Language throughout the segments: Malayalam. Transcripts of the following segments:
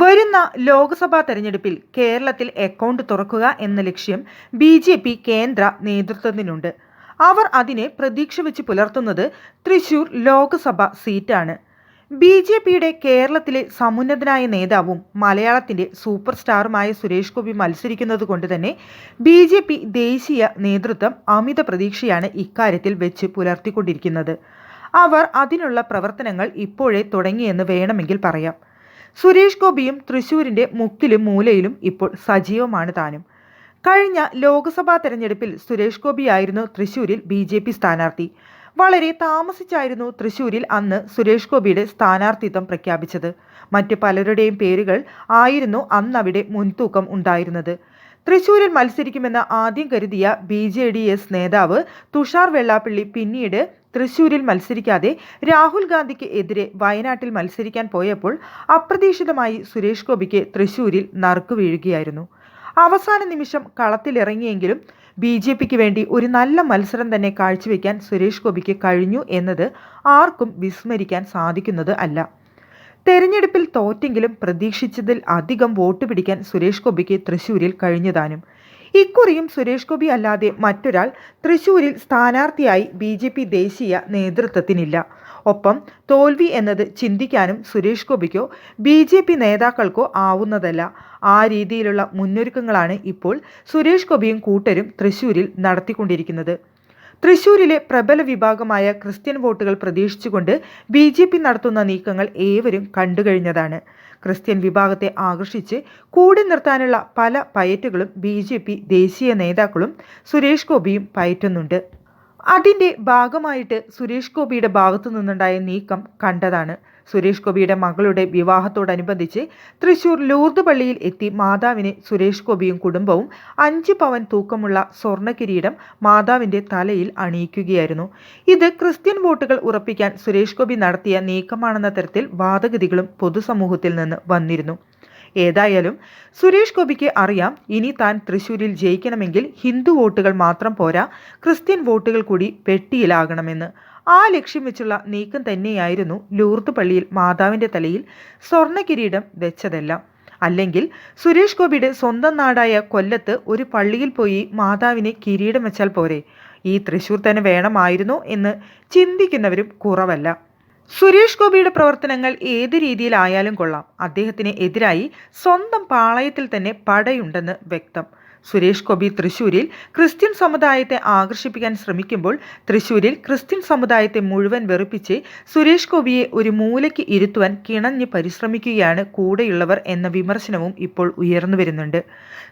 വരുന്ന ലോക്സഭാ തെരഞ്ഞെടുപ്പിൽ കേരളത്തിൽ അക്കൗണ്ട് തുറക്കുക എന്ന ലക്ഷ്യം ബി ജെ പി കേന്ദ്ര നേതൃത്വത്തിനുണ്ട്. അവർ അതിനെ പ്രതീക്ഷ വെച്ച് പുലർത്തുന്നത് തൃശൂർ ലോക്സഭ സീറ്റാണ്. ബി ജെ പിയുടെ കേരളത്തിലെ സമുന്നതനായ നേതാവും മലയാളത്തിന്റെ സൂപ്പർ സ്റ്റാറുമായ സുരേഷ് ഗോപി മത്സരിക്കുന്നത് കൊണ്ട് തന്നെ ബി ജെ പി ദേശീയ നേതൃത്വം അമിത പ്രതീക്ഷയാണ് ഇക്കാര്യത്തിൽ വെച്ച് പുലർത്തിക്കൊണ്ടിരിക്കുന്നത്. അവർ അതിനുള്ള പ്രവർത്തനങ്ങൾ ഇപ്പോഴേ തുടങ്ങിയെന്ന് വേണമെങ്കിൽ പറയാം. സുരേഷ് ഗോപിയും തൃശൂരിന്റെ മുക്കിലും മൂലയിലും ഇപ്പോൾ സജീവമാണ് താനും. കഴിഞ്ഞ ലോക്സഭാ തെരഞ്ഞെടുപ്പിൽ സുരേഷ് ഗോപിയായിരുന്നു തൃശൂരിൽ ബി ജെ പി സ്ഥാനാർത്ഥി. വളരെ താമസിച്ചായിരുന്നു തൃശൂരിൽ അന്ന് സുരേഷ് ഗോപിയുടെ സ്ഥാനാർത്ഥിത്വം പ്രഖ്യാപിച്ചത്. മറ്റ് പലരുടെയും പേരുകൾ ആയിരുന്നു അന്നവിടെ മുൻതൂക്കം ഉണ്ടായിരുന്നത്. തൃശൂരിൽ മത്സരിക്കുമെന്ന് ആദ്യം കരുതിയ ബി ജെ ഡി എസ് നേതാവ് തുഷാർ വെള്ളാപ്പള്ളി പിന്നീട് തൃശൂരിൽ മത്സരിക്കാതെ രാഹുൽ ഗാന്ധിക്ക് എതിരെ വയനാട്ടിൽ മത്സരിക്കാൻ പോയപ്പോൾ അപ്രതീക്ഷിതമായി സുരേഷ് ഗോപിക്ക് തൃശൂരിൽ നറുക്കു വീഴുകയായിരുന്നു. അവസാന നിമിഷം കളത്തിലിറങ്ങിയെങ്കിലും ബി ജെ പിക്ക് വേണ്ടി ഒരു നല്ല മത്സരം തന്നെ കാഴ്ചവെക്കാൻ സുരേഷ് ഗോപിക്ക് കഴിഞ്ഞു എന്നത് ആർക്കും വിസ്മരിക്കാൻ സാധിക്കുന്നത് അല്ല. തെരഞ്ഞെടുപ്പിൽ തോറ്റെങ്കിലും പ്രതീക്ഷിച്ചതിൽ അധികം വോട്ട് പിടിക്കാൻ സുരേഷ് ഗോപിക്ക് തൃശൂരിൽ കഴിഞ്ഞതാനും ഇക്കുറിയും സുരേഷ് ഗോപി അല്ലാതെ മറ്റൊരാൾ തൃശൂരിൽ സ്ഥാനാർത്ഥിയായി ബി ജെ പി ദേശീയ നേതൃത്വത്തിനില്ല. ഒപ്പം തോൽവി എന്നത് ചിന്തിക്കാനും സുരേഷ് ഗോപിക്കോ ബി ജെ പി നേതാക്കൾക്കോ ആവുന്നതല്ല. ആ രീതിയിലുള്ള മുന്നൊരുക്കങ്ങളാണ് ഇപ്പോൾ സുരേഷ് ഗോപിയും കൂട്ടരും തൃശൂരിൽ നടത്തിക്കൊണ്ടിരിക്കുന്നത്. തൃശൂരിലെ പ്രബല വിഭാഗമായ ക്രിസ്ത്യൻ വോട്ടുകൾ പ്രതീക്ഷിച്ചുകൊണ്ട് ബി ജെ പി നടത്തുന്ന നീക്കങ്ങൾ ഏവരും കണ്ടുകഴിഞ്ഞതാണ്. ക്രിസ്ത്യൻ വിഭാഗത്തെ ആകർഷിച്ച് കൂടി നിർത്താനുള്ള പല പയറ്റുകളും ബി ദേശീയ നേതാക്കളും സുരേഷ് ഗോപിയും പയറ്റുന്നുണ്ട്. അതിന്റെ ഭാഗമായിട്ട് സുരേഷ് ഗോപിയുടെ ഭാഗത്തു നിന്നുണ്ടായ നീക്കം കണ്ടതാണ്. സുരേഷ് ഗോപിയുടെ മകളുടെ വിവാഹത്തോടനുബന്ധിച്ച് തൃശൂർ ലൂർദ് പള്ളിയിൽ എത്തി മാതാവിനെ സുരേഷ് ഗോപിയും കുടുംബവും അഞ്ച് പവൻ തൂക്കമുള്ള സ്വർണ കിരീടം മാതാവിന്റെ തലയിൽ അണിയിക്കുകയായിരുന്നു. ഇത് ക്രിസ്ത്യൻ വോട്ടുകൾ ഉറപ്പിക്കാൻ സുരേഷ് ഗോപി നടത്തിയ നീക്കമാണെന്ന തരത്തിൽ വാദഗതികളും പൊതുസമൂഹത്തിൽ നിന്ന് വന്നിരുന്നു. ഏതായാലും സുരേഷ് ഗോപിക്ക് അറിയാം ഇനി താൻ തൃശൂരിൽ ജയിക്കണമെങ്കിൽ ഹിന്ദു വോട്ടുകൾ മാത്രം പോരാ ക്രിസ്ത്യൻ വോട്ടുകൾ കൂടി പെട്ടിയിലാകണമെന്ന്. ആ ലക്ഷ്യം വെച്ചുള്ള നീക്കം തന്നെയായിരുന്നു ലൂർത്ത് പള്ളിയിൽ മാതാവിന്റെ തലയിൽ സ്വർണ കിരീടം വെച്ചതെല്ലാം. അല്ലെങ്കിൽ സുരേഷ് ഗോപിയുടെ സ്വന്തം നാടായ കൊല്ലത്ത് ഒരു പള്ളിയിൽ പോയി മാതാവിനെ കിരീടം വെച്ചാൽ പോരെ. ഈ തൃശ്ശൂർ തന്നെ വേണമായിരുന്നു എന്ന് ചിന്തിക്കുന്നവരും കുറവല്ല. സുരേഷ് ഗോപിയുടെ പ്രവർത്തനങ്ങൾ ഏത് രീതിയിലായാലും കൊള്ളാം. അദ്ദേഹത്തിന് എതിരായി സ്വന്തം പാളയത്തിൽ തന്നെ പടയുണ്ടെന്ന് വ്യക്തം. സുരേഷ് ഗോപി തൃശൂരിൽ ക്രിസ്ത്യൻ സമുദായത്തെ ആകർഷിപ്പിക്കാൻ ശ്രമിക്കുമ്പോൾ തൃശൂരിൽ ക്രിസ്ത്യൻ സമുദായത്തെ മുഴുവൻ വെറുപ്പിച്ച് സുരേഷ് ഗോപിയെ ഒരു മൂലയ്ക്ക് ഇരുത്തുവാൻ കിണഞ്ഞ് പരിശ്രമിക്കുകയാണ് കൂടെയുള്ളവർ എന്ന വിമർശനവും ഇപ്പോൾ ഉയർന്നു വരുന്നുണ്ട്.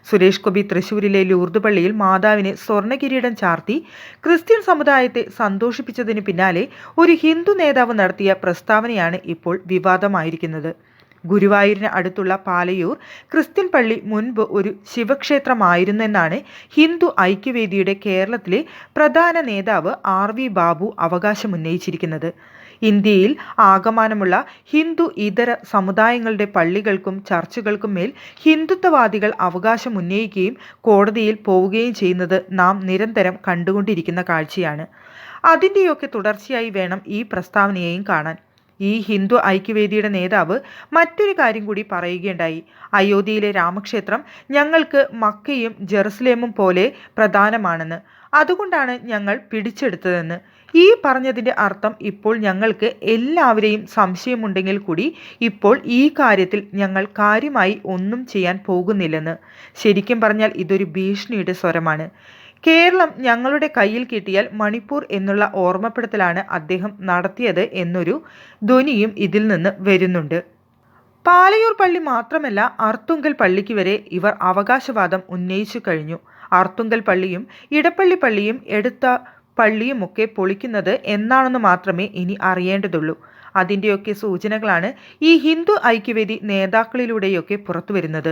സുരേഷ് ഗോപി തൃശൂരിലെ ലൂർദ് പള്ളിയിൽ മാതാവിനെ സ്വർണകിരീടം ചാർത്തി ക്രിസ്ത്യൻ സമുദായത്തെ സന്തോഷിപ്പിച്ചതിന് പിന്നാലെ ഒരു ഹിന്ദു നേതാവ് നടത്തിയ പ്രസ്താവനയാണ് ഇപ്പോൾ വിവാദമായിരിക്കുന്നത്. ഗുരുവായൂരിന് അടുത്തുള്ള പാലയൂർ ക്രിസ്ത്യൻ പള്ളി മുൻപ് ഒരു ശിവക്ഷേത്രമായിരുന്നെന്നാണ് ഹിന്ദു ഐക്യവേദിയുടെ കേരളത്തിലെ പ്രധാന നേതാവ് ആർ വി ബാബു അവകാശമുന്നയിച്ചിരിക്കുന്നത്. ഇന്ത്യയിൽ ആകമാനമുള്ള ഹിന്ദു ഇതര സമുദായങ്ങളുടെ പള്ളികൾക്കും ചർച്ചുകൾക്കും മേൽ ഹിന്ദുത്വവാദികൾ അവകാശമുന്നയിക്കുകയും കോടതിയിൽ പോവുകയും ചെയ്യുന്നത് നാം നിരന്തരം കണ്ടുകൊണ്ടിരിക്കുന്ന കാഴ്ചയാണ്. അതിന്റെയൊക്കെ തുടർച്ചയായി വേണം ഈ പ്രസ്താവനയെയും കാണാൻ. ഈ ഹിന്ദു ഐക്യവേദിയുടെ നേതാവ് മറ്റൊരു കാര്യം കൂടി പറയുകയുണ്ടായി. അയോധ്യയിലെ രാമക്ഷേത്രം ഞങ്ങൾക്ക് മക്കയും ജെറുസലേമും പോലെ പ്രധാനമാണെന്ന്. അതുകൊണ്ടാണ് ഞങ്ങൾ പിടിച്ചെടുത്തതെന്ന്. ഈ പറഞ്ഞതിന്റെ അർത്ഥം ഇപ്പോൾ ഞങ്ങൾക്ക് എല്ലാവരെയും സംശയമുണ്ടെങ്കിൽ കൂടി ഇപ്പോൾ ഈ കാര്യത്തിൽ ഞങ്ങൾ കാര്യമായി ഒന്നും ചെയ്യാൻ പോകുന്നില്ലെന്ന്. ശരിക്കും പറഞ്ഞാൽ ഇതൊരു ഭീഷണിയുടെ സ്വരമാണ്. കേരളം ഞങ്ങളുടെ കയ്യിൽ കിട്ടിയാൽ മണിപ്പൂർ എന്നുള്ള ഓർമ്മപ്പെടുത്തലാണ് അദ്ദേഹം നടത്തിയത് എന്നൊരു ധ്വനിയും ഇതിൽ നിന്ന് വരുന്നുണ്ട്. പാലയൂർ പള്ളി മാത്രമല്ല അർത്തുങ്കൽ പള്ളിക്ക് വരെ ഇവർ അവകാശവാദം ഉന്നയിച്ചു കഴിഞ്ഞു. അർത്തുങ്കൽ പള്ളിയും ഇടപ്പള്ളി പള്ളിയും എടുത്ത പള്ളിയുമൊക്കെ പൊളിക്കുന്നത് എന്നാണെന്ന് മാത്രമേ ഇനി അറിയേണ്ടതുള്ളൂ. അതിന്റെയൊക്കെ സൂചനകളാണ് ഈ ഹിന്ദു ഐക്യവേദി നേതാക്കളിലൂടെയൊക്കെ പുറത്തുവരുന്നത്.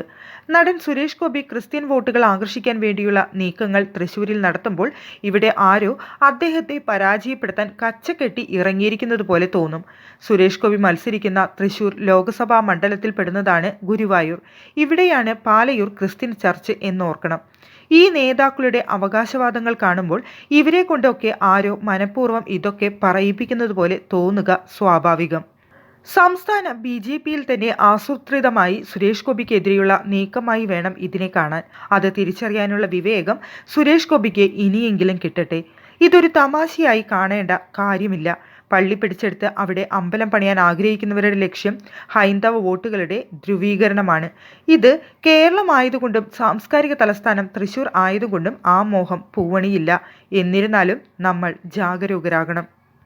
നടൻ സുരേഷ് ഗോപി ക്രിസ്ത്യൻ വോട്ടുകൾ ആകർഷിക്കാൻ വേണ്ടിയുള്ള നീക്കങ്ങൾ തൃശൂരിൽ നടത്തുമ്പോൾ ഇവിടെ ആരോ അദ്ദേഹത്തെ പരാജയപ്പെടുത്താൻ കച്ചക്കെട്ടി ഇറങ്ങിയിരിക്കുന്നത് പോലെ തോന്നും. സുരേഷ് ഗോപി മത്സരിക്കുന്ന തൃശൂർ ലോക്സഭാ മണ്ഡലത്തിൽ പെടുന്നതാണ് ഗുരുവായൂർ. ഇവിടെയാണ് പാലയൂർ ക്രിസ്ത്യൻ ചർച്ച് എന്നോർക്കണം. ഈ നേതാക്കളുടെ അവകാശവാദങ്ങൾ കാണുമ്പോൾ ഇവരെ കൊണ്ടൊക്കെ ആരോ മനഃപൂർവം ഇതൊക്കെ പറയിപ്പിക്കുന്നത് പോലെ തോന്നുക സ്വാഭാവികം. സംസ്ഥാന ബി ജെ പിയിൽ തന്നെ ആസൂത്രിതമായി സുരേഷ് ഗോപിക്കെതിരെയുള്ള നീക്കമായി വേണം ഇതിനെ കാണാൻ. അത് തിരിച്ചറിയാനുള്ള വിവേകം സുരേഷ് ഗോപിക്ക് ഇനിയെങ്കിലും കിട്ടട്ടെ. ഇതൊരു തമാശയായി കാണേണ്ട കാര്യമില്ല. പള്ളി പിടിച്ചെടുത്ത് അവിടെ അമ്പലം പണിയാൻ ആഗ്രഹിക്കുന്നവരുടെ ലക്ഷ്യം ഹൈന്ദവ വോട്ടുകളുടെ ധ്രുവീകരണമാണ്. ഇത് കേരളമായതുകൊണ്ടും സാംസ്കാരിക തലസ്ഥാനം തൃശൂർ ആയതുകൊണ്ടും ആ മോഹം പൂവണിയില്ല. എന്നിരുന്നാലും നമ്മൾ ജാഗരൂകരാകണം.